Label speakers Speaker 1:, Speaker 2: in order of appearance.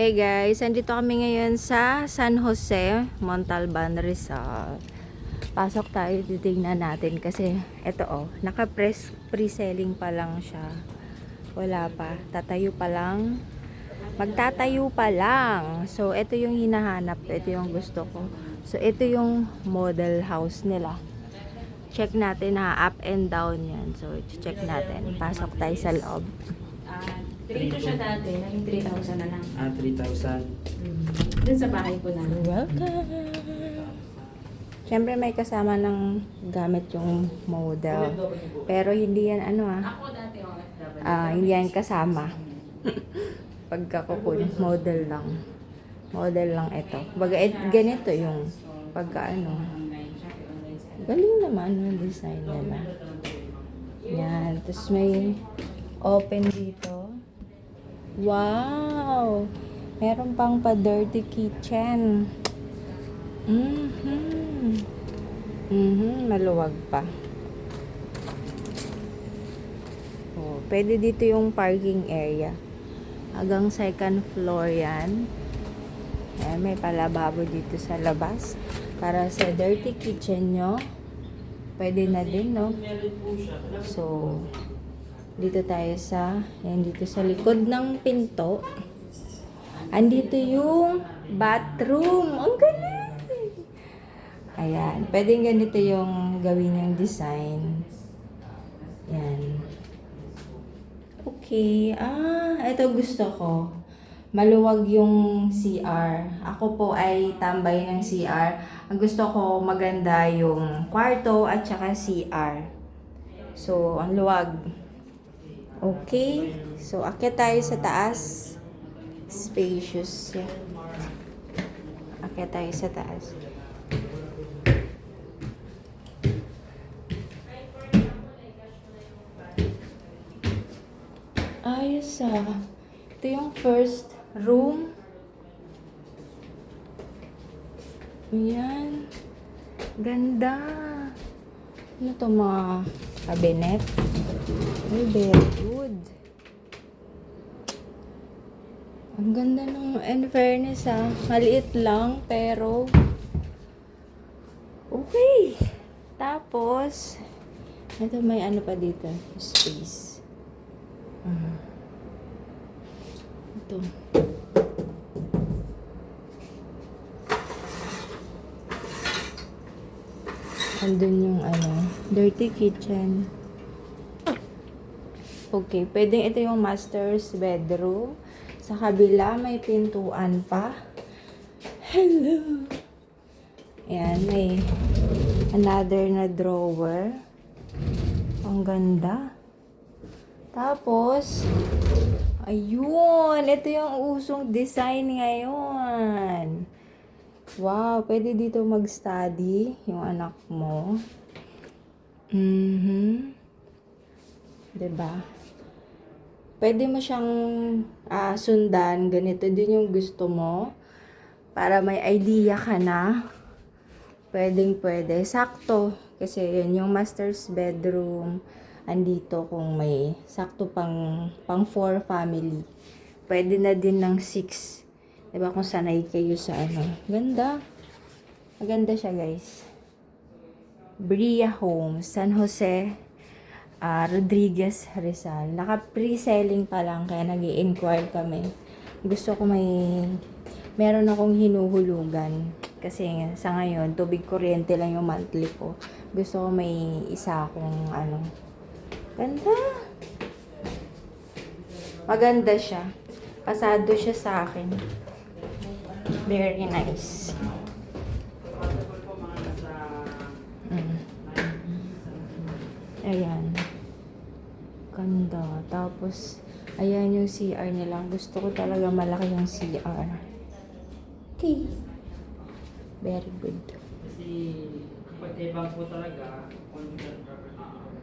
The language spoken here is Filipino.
Speaker 1: Hey guys, andito kami ngayon sa San Jose, Montalban, Rizal. Pasok tayo, titignan natin kasi eto oh, naka-press pre-selling pa lang siya. Wala pa, tatayo pa lang. Magtatayo pa lang. So, ito yung hinahanap ito yung gusto ko. So, ito yung model house nila. Check natin ha, up and down yan. So, check natin. Pasok tayo sa loob.
Speaker 2: 3 siya dati, naging 3,000 na lang.
Speaker 3: Ah, 3,000.
Speaker 2: Mm. Dun sa bahay ko na.
Speaker 1: Welcome! Siyempre may kasama ng gamit yung model. Pero hindi yan ano ah.
Speaker 2: Ako dati, oh, dapat.
Speaker 1: Ah, hindi yan kasama. Pagkakukun, model lang. Model lang ito. Baga, et, ganito yung pagka ano. Galing naman yung design nila. Yan. Tapos may open dito. Wow! Meron pang pa-dirty kitchen. Mhm. Mhm, maluwag pa. Oh, pwede dito yung parking area. Hanggang second floor yan. Ayan, may palababo dito sa labas. Para sa dirty kitchen nyo. Pwede na din, no? So, dito tayo sa, yan dito sa likod ng pinto. Andito yung bathroom. Ang galing! Ayan. Pwedeng ganito yung gawin yung design. Yan. Okay. Ah, ito gusto ko. Maluwag yung CR. Ako po ay tambay ng CR. Ang gusto ko maganda yung kwarto at saka CR. So, ang luwag. Okay. So, akyat tayo sa taas. Spacious. Yeah. Akyat tayo sa taas. Ayos ah. Ito yung first room. Yan. Ganda. Ano to mga cabinet? Ay, very good. Ang ganda ng, in fairness ah, maliit lang, pero, okay. Tapos, ito may ano pa dito, space. Ah. Ito. Andun yung ano, dirty kitchen. Okay, pwedeng ito yung master's bedroom. Sa kabila, may pintuan pa. Hello! Ayan, may another na drawer. Ang ganda. Tapos, ayun, ito yung usong design ngayon. Wow, pwede dito mag-study yung anak mo. Mhm. 'Di ba? Pwede mo siyang ah, sundan, ganito din yung gusto mo. Para may idea ka na. Pwedeng pwede. Sakto. Kasi yun yung master's bedroom. Andito kung may sakto pang, pang four family. Pwede na din ng six. Diba kung sanay kayo sa ano. Ganda. Maganda siya guys. Bria Homes, San Jose, ah, Rodriguez, Rizal. Naka-pre-selling pa lang kaya nag inquire kami. Gusto ko may meron akong hinuhulugan kasi sa ngayon tubig kuryente lang yung monthly ko. Gusto ko may isa akong ano. Ganda. Maganda siya. Pasado siya sa akin. Very nice. Mm. Ayan. Tapos, ayan yung CR nila. Gusto ko talaga malaki yung CR. Okay. Very good.
Speaker 3: Kasi kapag ibang po talaga,